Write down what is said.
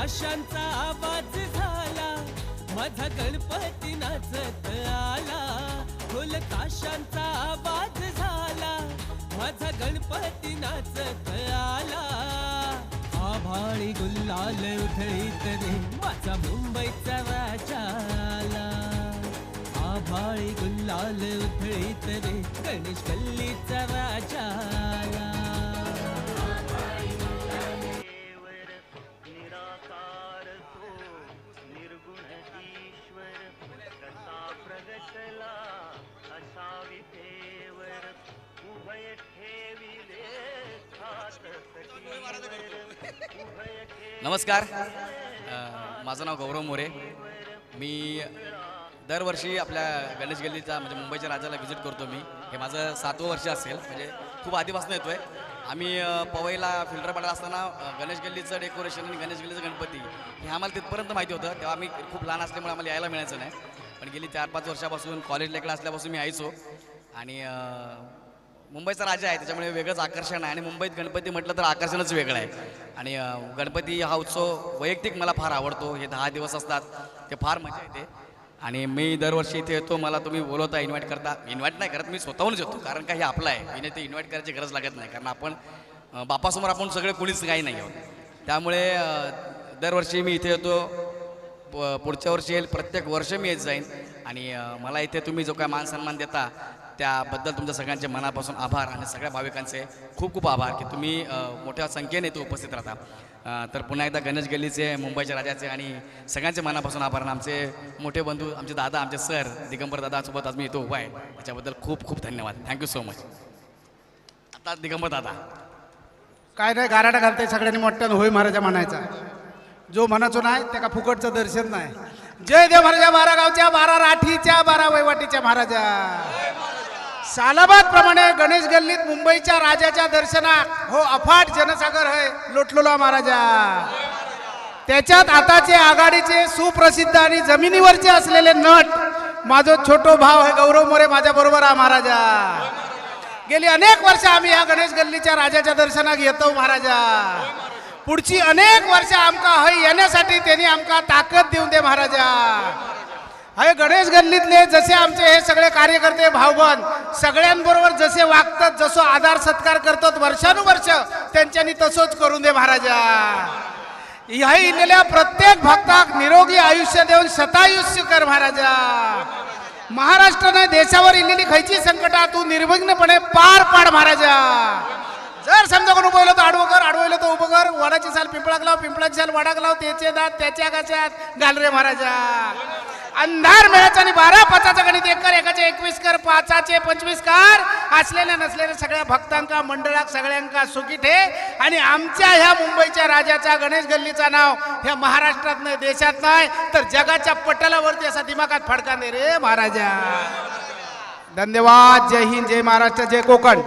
आशांचा आवाज झाला. माझा गणपती नाचत आला. ढोल ताशांचा आवाज झाला. माझा गणपती नाचत आला. आभाळी गुल्लाल उधळीत रे माझा मुंबईचा राजा आला. आभाळी गुल्लाल उधळीत रे गणेश गल्लीचा प्रगटला असावी देवर उभय ठेविले नमस्कार. माझं नाव गौरव मोरे. मी दरवर्षी आपल्या गणेश गल्लीचा म्हणजे मुंबईच्या राजाला व्हिजिट करतो मी. हे माझं सातवं वर्ष असेल म्हणजे खूप आधीपासून येतो आहे आम्ही पवईला फिल्टर पाडायला असताना गणेश गल्लीचं डेकोरेशन आणि गणेश गल्लीचं गणपती हे आम्हाला तिथपर्यंत माहिती होतं. तेव्हा आम्ही खूप लहान असल्यामुळे आम्हाला यायला मिळायचं नाही. पण गेली चार पाच वर्षापासून कॉलेज लेकला असल्यापासून मी यायचो आणि मुंबईचा राजा आहे त्याच्यामुळे वेगळंच आकर्षण आहे. आणि मुंबईत गणपती म्हटलं तर आकर्षणच वेगळं आहे. आणि गणपती हा उत्सव वैयक्तिक मला फार आवडतो. हे दहा दिवस असतात. ते फार मजा येते. आणि मी दरवर्षी इथे येतो. मला तुम्ही बोलवता इन्व्हाइट करता. इन्व्हाइट नाही करत मी स्वतःहूनच येतो. कारण का हे आपलं आहे. मी ते इन्व्हाइट करायची गरज लागत नाही. कारण आपण बापासमोर आपण सगळे कोणीच काही नाही आहोत. त्यामुळे दरवर्षी मी इथे येतो. पुढच्या वर्षी येईल प्रत्येक वर्ष मी येत जाईन. आणि मला इथे तुम्ही जो काय मान सन्मान देता त्याबद्दल तुमच्या सगळ्यांचे मनापासून आभार आणि सगळ्या भाविकांचे खूप खूप आभार की तुम्ही मोठ्या संख्येने इथे उपस्थित राहता. तर पुन्हा एकदा गणेश गल्लीचे मुंबईच्या राजाचे आणि सगळ्यांचे मनापासून आभार आणि आमचे मोठे बंधू आमचे दादा आमचे सर दिगंबर दादासोबत आज मी इथं उभा आहे. त्याच्याबद्दल खूप खूप धन्यवाद. थँक्यू सो मच आता दिगंबर दादा. काय नाही गाराडा घालते सगळ्यांनी मोठ्यानं होय महाराजा म्हणायचा. जो म्हणाचो नाही त्या फुकटचं दर्शन नाही. जय देव महाराजा बारा गावच्या बारा राठीच्या बारा वैवाटीच्या महाराजा. सालाबाद प्रमाणे गणेश गल्लीत मुंबईच्या राजाच्या दर्शनात हो अफाट जनसागर आहे लोटलोला महाराजा. त्याच्यात आताचे आघाडीचे सुप्रसिद्ध आणि जमिनीवरचे असलेले नट माझा छोटो भाव आहे गौरव मोरे माझ्या बरोबर आहे महाराजा. गेली अनेक वर्ष आम्ही या गणेश गल्लीच्या राजाच्या दर्शनाक येतो महाराजा. पुढची अनेक वर्ष आमका हय येण्यासाठी त्यांनी आमका ताकद देऊन दे महाराजा. हय गणेश गल्लीतले जसे आमचे हे सगळे कार्यकर्ते भावबंद सगळ्यांबरोबर जसे वागतात जसो आधार सत्कार करतात वर्षानुवर्ष त्यांच्यानी तसंच करून दे महाराजा. ह्या इलेल्या प्रत्येक भक्ताक निरोगी आयुष्य देऊन शतायुष्य कर महाराजा. महाराष्ट्राने देशावर इलेली खयची संकटा तू निर्विघ्नपणे पार पाड महाराजा. जर समजा कोण उभं तर आडवं कर आडवलं तर उभं कर. वडाची साल पिंपळाक लाव पिंपळाची साल वडाक लाव त्याचे दात त्याच्या गाच्यात घाल रे महाराजा. अंधार मिळायचा आणि बारा पाचाचं गणित एक कर एकाचे एकवीस कर पाचाचे पंचवीस कर. असलेल्या नसलेल्या सगळ्या भक्तांका मंडळाक सगळ्यांका सुखी ठे. आणि आमच्या ह्या मुंबईच्या राजाचा गणेश गल्लीचा नाव ह्या महाराष्ट्रात नाही देशात नाही तर जगाच्या पटलावरती असा दिमागात फडका नाही रे महाराजा. धन्यवाद. जय हिंद जय महाराष्ट्र जय कोकण.